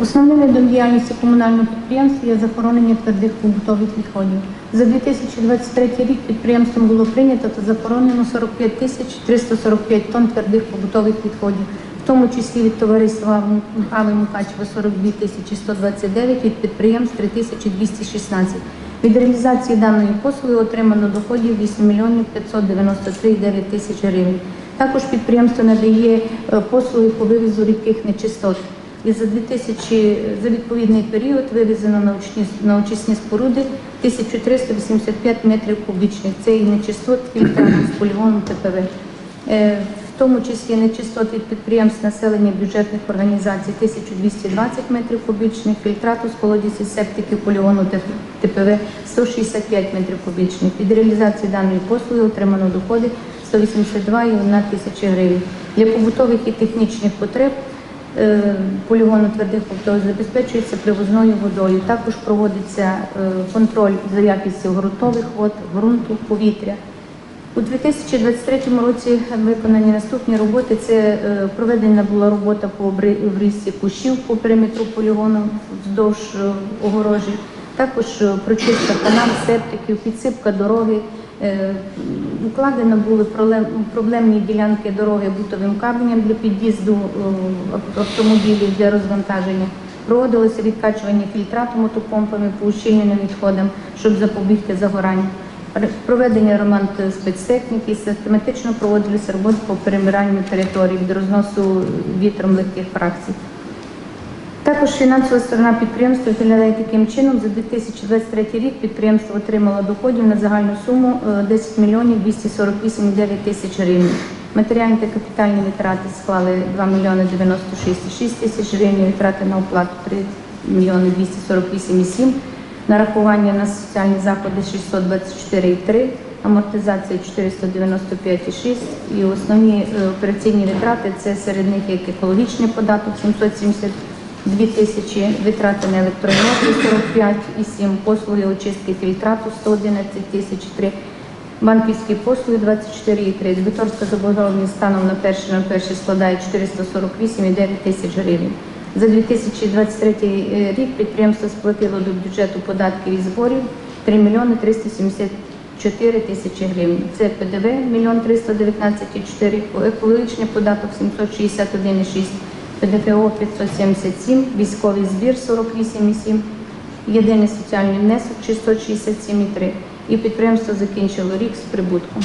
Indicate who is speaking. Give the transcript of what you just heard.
Speaker 1: Основним видом комунального підприємства є захоронення твердих побутових відходів. За 2023 рік підприємством було прийнято та захоронено 45 тисяч 345 тонн твердих побутових відходів, в тому числі від товариства Ави Мукачева 42 тисячі 129, від підприємств 3 тисячі 216. Від реалізації даної послуги отримано доходів 8 мільйонів 593,9 тисяч гривень. Також підприємство надає е, послуги по вивізу рідких нечистот. І за 2000, за відповідний період вивезено на очні, на очисні споруди 1385 метрів кубічних. Це і нечистот фільтрів з полігону ТПВ. Е, В тому числі нечистот від підприємств населення бюджетних організацій 1220 метрів кубічних, фільтрату з колодязі септики полігону ТПВ 165 метрів кубічних. Від реалізації даної послуги отримано доходи 182,1 тисячі гривень. Для побутових і технічних потреб полігону твердих побутових забезпечується привозною водою. Також проводиться е, контроль за якістю ґрунтових вод, ґрунту, повітря. У 2023 році виконані наступні роботи. Це е, проведена була робота по обрізці кущів по периметру полігону вздовж е, огорожі. Також е, прочистка канал, септиків, підсипка дороги. Е, Укладено були проблемні ділянки дороги бутовим каменем для під'їзду е, автомобілів для розвантаження. Проводилося відкачування фільтрату мотопомпами по ущільненим відходам, щоб запобігти загоранню. Проведення ремонт спецтехніки, систематично проводилися роботи по перемиранню території від розносу вітром легких фракцій. Також фінансова сторона підприємства виглядає таким чином. За 2023 рік підприємство отримало доходів на загальну суму е, 10 мільйонів 248,9 тисяч гривень. Матеріальні та капітальні витрати склали 2 мільйони 96,6 тисяч гривень, витрати на оплату 3 мільйони 248,7, нарахування на соціальні заходи 624,3, амортизація 495,6 і основні е, операційні витрати це серед них як екологічний податок 772 тисячі, витрати на електроенергію 45,7, послуги очистки фільтрату 111 тисяч 3, банківські послуги 24,3, дебіторська заборгованість станом на 1.01 складає 448,9 тисяч гривень. За 2023 рік підприємство сплатило до бюджету податків і зборів 3 мільйони 374 тисячі гривень. Це ПДВ 1 мільйон 319,4, екологічний податок 761,6, ПДФО 577, військовий збір 48,7, єдиний соціальний внесок 667,3. І підприємство закінчило рік з прибутком.